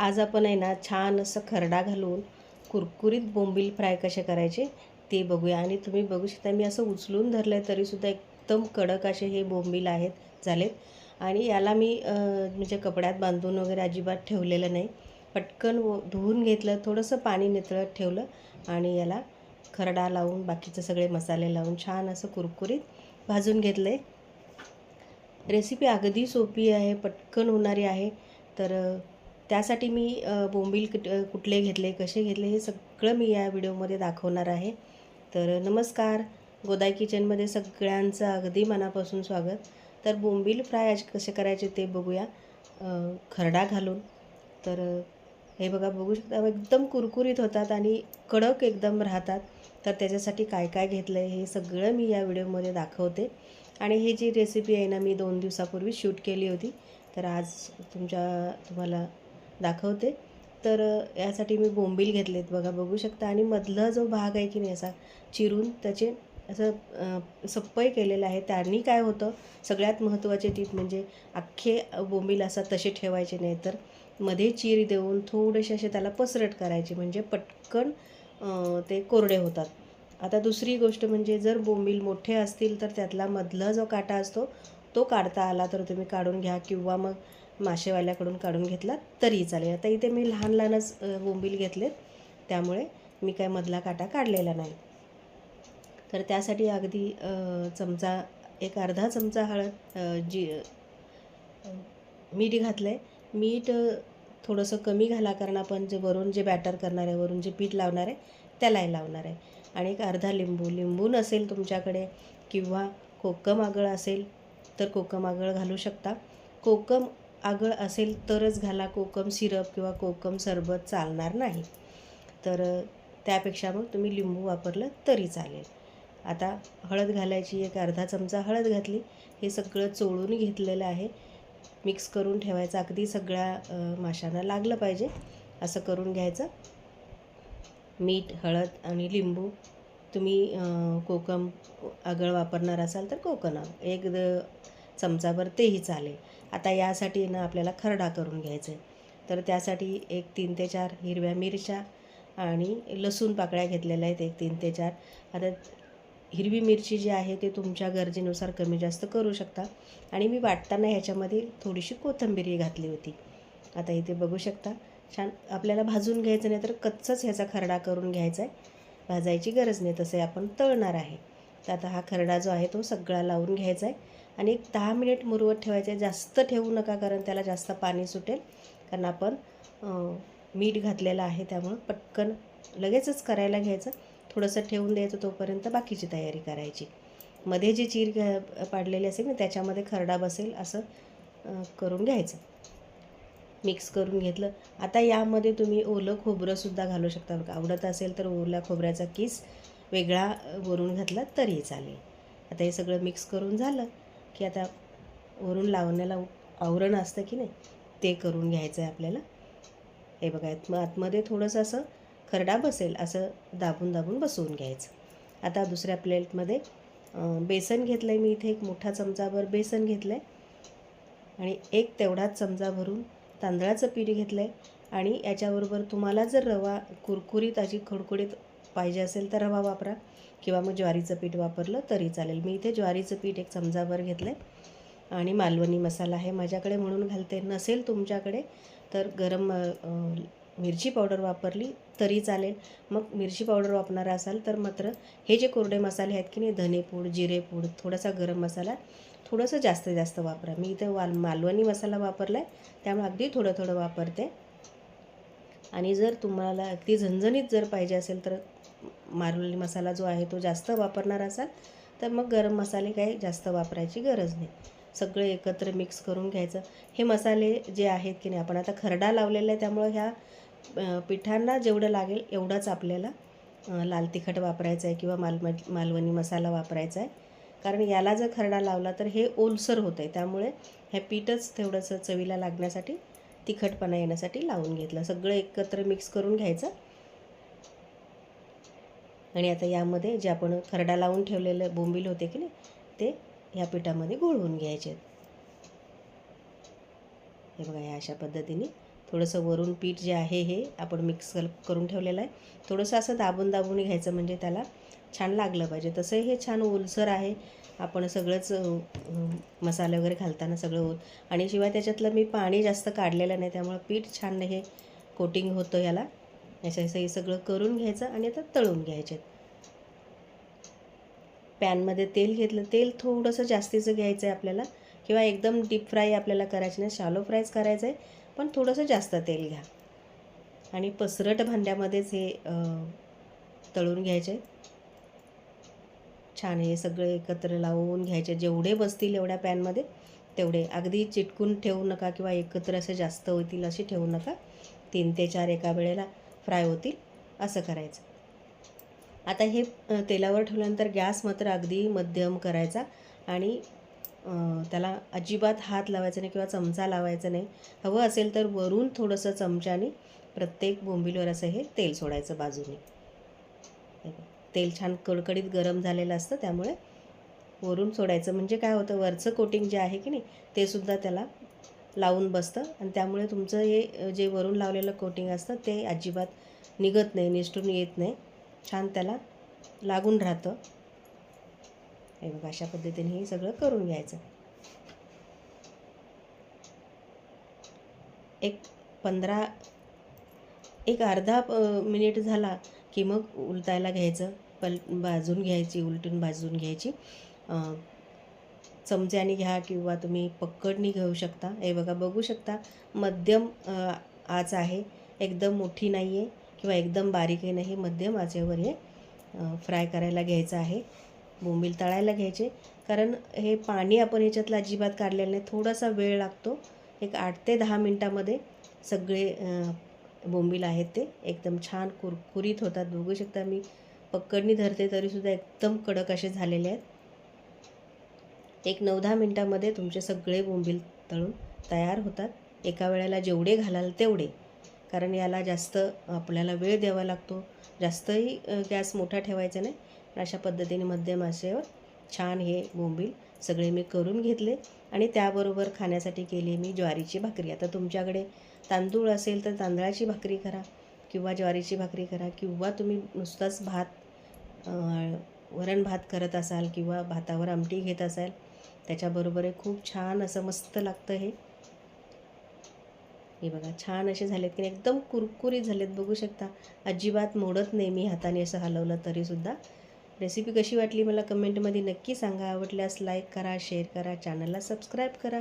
आज आपण आहे ना छान असं खरडा घालून कुरकुरीत बोंबील फ्राय कसे करायचे ते बघूया. आणि तुम्ही बघू शकता मी असं उचलून धरलं आहे तरीसुद्धा एकदम कडक असे हे बोंबील आहेत झालेत. आणि याला मी म्हणजे कपड्यात बांधून वगैरे अजिबात ठेवलेलं नाही. पटकन व- धुवून घेतलं थोडंसं पाणी नितळत ठेवलं आणि याला खरडा लावून बाकीचे सगळे मसाले लावून छान असं कुरकुरीत भाजून घेतलं आहे रेसिपी अगदी सोपी आहे पटकन होणारी आहे. तर त्यासाठी मी बोंबील कुट कुठले घेतले कसे घेतले हे सगळं मी या व्हिडिओमध्ये दाखवणार आहे. तर नमस्कार. गोदाई किचनमध्ये सगळ्यांचं अगदी मनापासून स्वागत. तर बोंबील फ्राय आज कसे करायचे ते बघूया. खरडा घालून. तर हे बघा बघू शकता एकदम कुरकुरीत होतात आणि कडक एकदम राहतात. तर त्याच्यासाठी काय काय घेतलं आहे हे सगळं मी या व्हिडिओमध्ये दाखवते. आणि हे जी रेसिपी आहे ना मी दोन दिवसापूर्वी शूट केली होती. तर आज तुमच्या तुम्हाला दाखवते. तर यासाठी मी बोंबील घेतलेत बघा बघू शकता. आणि मधला जो भाग आहे की नाही असा चिरून त्याचे असं सप्पय केलेलं आहे. त्यांनी काय होतं सगळ्यात महत्त्वाचे टीप म्हणजे अख्खे बोंबील असा तसे ठेवायचे नाही तर मध्ये चीर देऊन थोडेसे असे त्याला पसरट करायचे. म्हणजे पटकन ते कोरडे होतात. आता दुसरी गोष्ट म्हणजे जर बोंबील मोठे असतील तर त्यातला मधला जो काटा असतो तो काढता आला तर तुम्ही काढून घ्या. किंवा मग मासेवाल्याकडून काढून घेतला तरी चालेल. आता इथे मी लहान लहानच बोंबील घेतलेत. त्यामुळे मी काय मधला काटा काढलेला नाही. तर त्यासाठी अगदी चमचा एक अर्धा चमचा हळद जी मीठ घातलं आहे मीठ थोडंसं कमी घाला कारण आपण जे वरून जे बॅटर करणार आहे वरून जे पीठ लावणार आहे त्यालाही लावणार आहे. आणि एक अर्धा लिंबू लिंबू नसेल तुमच्याकडे किंवा कोकम आगळ असेल तर कोकम आगळ घालू शकता. कोकम आगळ असेल तरच घाला कोकम सिरप किंवा कोकम सरबत चालणार नाही. तर त्यापेक्षा मग तुम्ही लिंबू वापरलं तरी चालेल. आता हळद घालायची एक अर्धा चमचा हळद घातली हे सगळं चोळून घेतलेलं आहे. मिक्स करून ठेवायचं अगदी सगळ्या माशांना लागलं पाहिजे. असं करून घ्यायचं. मीठ हळद आणि लिंबू तुम्ही कोकम आगळ वापरणार असाल तर कोकम एक चमचाभर तेही चालेल. आता यासाठी ना आपल्याला खरडा करून घ्यायचा आहे तर त्यासाठी एक तीन ते चार हिरव्या मिरच्या आणि लसूण पाकळ्या घेतलेल्या आहेत एक तीन ते चार. आता हिरवी मिरची जी आहे ते तुमच्या गरजेनुसार कमी जास्त करू शकता. आणि मी वाटताना ह्याच्यामध्ये थोडीशी कोथिंबीरी घातली होती. आता इथे बघू शकता. छान आपल्याला भाजून घ्यायचं नाही तर कच्चाच ह्याचा खरडा करून घ्यायचा आहे भाजायची गरज नाही तसे आपण तळणार आहे. तर आता हा खरडा जो आहे तो सगळा लावून घ्यायचा आहे आणि एक दहा मिनिट मुरवत ठेवायचं. आहे जास्त ठेवू नका कारण त्याला जास्त पाणी सुटेल. कारण आपण मीठ घातलेलं आहे त्यामुळं पटकन लगेचच करायला घ्यायचं. थोडंसं ठेवून द्यायचं तोपर्यंत बाकीची तयारी करायची. मध्ये जी चीर घ्या पाडलेली असेल ना त्याच्यामध्ये खरडा बसेल असं करून घ्यायचं. मिक्स करून घेतलं. आता यामध्ये तुम्ही ओलं खोबरंसुद्धा घालू शकता. आवडत असेल तर ओल्या खोबऱ्याचा किस वेगळा वरून घातला तरी चालेल. आता हे सगळं मिक्स करून झालं. की आता वरून लावण्याला आवरण असतं की नाही ते करून घ्यायचं आहे आपल्याला. हे बघा आत- आतमध्ये थोडंसं असं खरडा बसेल असं दाबून दाबून बसवून घ्यायचं. आता दुसऱ्या प्लेटमध्ये बेसन घेतलं आहे मी इथे एक मोठा चमचाभर बेसन घेतलं आहे आणि एक तेवढाच चमचा भरून तांदळाचं पीठ घेतलं आहे आणि याच्याबरोबर तुम्हाला जर रवा कुरकुरीत अशी खडकुडीत पाहिजे असेल तर रवा वापरा. किंवा मग ज्वारीचं पीठ वापरलं तरी चालेल. मी इथे ज्वारीचं पीठ एक चमचाभर घेतलं आहे आणि मालवणी मसाला आहे माझ्याकडे म्हणून घालते. नसेल तुमच्याकडे तर गरम मिरची पावडर वापरली तरी चालेल. मग मिरची पावडर वापरणार असाल तर मात्र हे जे कोरडे मसाले आहेत की नाही धनेपूड जिरेपूड थोडासा गरम मसाला थोडंसं जास्त जास्त वापरा. मी इथे वाल मालवणी मसाला वापरला आहे त्यामुळे अगदी थोडं थोडं वापरते. आणि जर तुम्हाला अगदी झणझणीत जर पाहिजे असेल तर मारवली मसाला जो आहे तो जास्त वापरणार असाल तर मग गरम मसाले काही जास्त वापरायची गरज नाही. सगळे एकत्र मिक्स करून घ्यायचं. हे मसाले जे आहेत की नाही आपण आता खरडा लावलेला आहे त्यामुळं ह्या पिठांना जेवढं लागेल एवढाच आपल्याला लाल तिखट वापरायचं आहे किंवा मालम मालवणी मसाला वापरायचा आहे. कारण याला जर खरडा लावला तर हे ओलसर होतं आहे त्यामुळे हे पीठच तेवढंसं चवीला लागण्यासाठी तिखटपणा येण्यासाठी लावून घेतलं. सगळं एकत्र मिक्स करून घ्यायचं. आणि आता यामध्ये जे आपण खरडा लावून ठेवलेले बोंबील होते की नाही ते ह्या पिठामध्ये घोळवून घ्यायचे हे बघा ह्या अशा पद्धतीने थोडंसं वरून पीठ जे आहे हे आपण मिक्स करून ठेवलेलं आहे. थोडंसं असं दाबून दाबून घ्यायचं म्हणजे त्याला छान लागलं पाहिजे. तसं हे छान ओलसर आहे. आपण सगळंच मसाले वगैरे घालताना सगळं ओल. आणि शिवाय त्याच्यातलं मी पाणी जास्त काढलेलं नाही त्यामुळं पीठ छान हे कोटिंग होतं याला. असं असं हे सगळं करून घ्यायचं आणि आता तळून घ्यायचे. पॅनमध्ये तेल घेतलं तेल थोडंसं जास्तीचं घ्यायचं आहे आपल्याला. किंवा एकदम डीप फ्राय आपल्याला करायचं नाही शालो फ्रायच करायचं आहे पण थोडंसं जास्त तेल घ्या. आणि पसरट भांड्यामध्येच हे तळून घ्यायचे. छान हे सगळे एकत्र लावून घ्यायचे. जेवढे बसतील एवढ्या पॅनमध्ये तेवढे. अगदी चिटकून ठेवू नका किंवा एकत्र असे जास्त होतील असे ठेवू नका. तीन ते चार एका वेळेला. फ्राय होतील असं करायचं. आता हे तेलावर ठेवल्यानंतर गॅस मात्र अगदी मध्यम करायचा आणि त्याला अजिबात हात लावायचा नाही किंवा चमचा लावायचा नाही. हवं असेल तर वरून थोडंसं चमच्याने प्रत्येक बोंबीलवर असं हे तेल सोडायचं बाजूने. तेल छान कडकडीत गरम झालेलं असतं त्यामुळे वरून सोडायचं. म्हणजे काय होतं वरचं कोटिंग जे आहे की नाही ते सुद्धा त्याला लावून बसतं आणि त्यामुळे तुमचं हे जे वरून लावलेलं कोटिंग असतं ते अजिबात निघत नाही निसटून येत नाही. छान त्याला लागून राहतं. हे बघा अशा पद्धतीने हे सगळं करून घ्यायचं. एक पंधरा एक अर्धा मिनिट झाला की मग उलटायला घ्यायचं. पल भाजून घ्यायची उलटून भाजून घ्यायची. चमच्याने घ्या किंवा तुम्ही पक्कडनी घेऊ शकता. हे बघा बघू शकता मध्यम आच आहे. एकदम मोठी नाही आहे किंवा एकदम बारीकही नाही मध्यम आचेवर हे फ्राय करायला घ्यायचं आहे. बोंबील तळायला घ्यायचे. कारण हे पाणी आपण ह्याच्यातलं अजिबात काढलेलं नाही. थोडासा वेळ लागतो. एक आठ ते दहा मिनटामध्ये सगळे बोंबील आहेत ते. एकदम छान कुरकुरीत होतात. बघू शकता मी. पक्कडनी धरते तरीसुद्धा एकदम कडक असे झालेले आहेत. एक नऊ दहा मिनटामध्ये तुमचे सगळे बोंबील तळून तयार होतात. एका वेळेला जेवढे घालाल तेवढे. कारण याला जास्त आपल्याला वेळ द्यावा लागतो. जास्तही गॅस मोठा ठेवायचा नाही. अशा पद्धतीने मध्यम आशेवर छान हे बोंबील सगळे मी करून घेतले. आणि त्याबरोबर खाण्यासाठी केली मी ज्वारीची भाकरी. आता तुमच्याकडे तांदूळ असेल तर तांदळाची भाकरी करा किंवा ज्वारीची भाकरी करा किंवा तुम्ही नुसताच भात वरण भात करत असाल किंवा भातावर आमटी घेत असाल त्याच्याबरोबर हे खूप छान असं मस्त लागतं हे. हे बघा छान असे झालेत की नाही, एकदम कुरकुरीत झालेत बघू शकता. अजिबात मोडत नाही मी हाताने असं हलवलं तरीसुद्धा रेसिपी कशी वाटली मला कमेंटमध्ये नक्की सांगा. आवडल्यास लाईक करा शेअर करा चॅनलला सबस्क्राईब करा.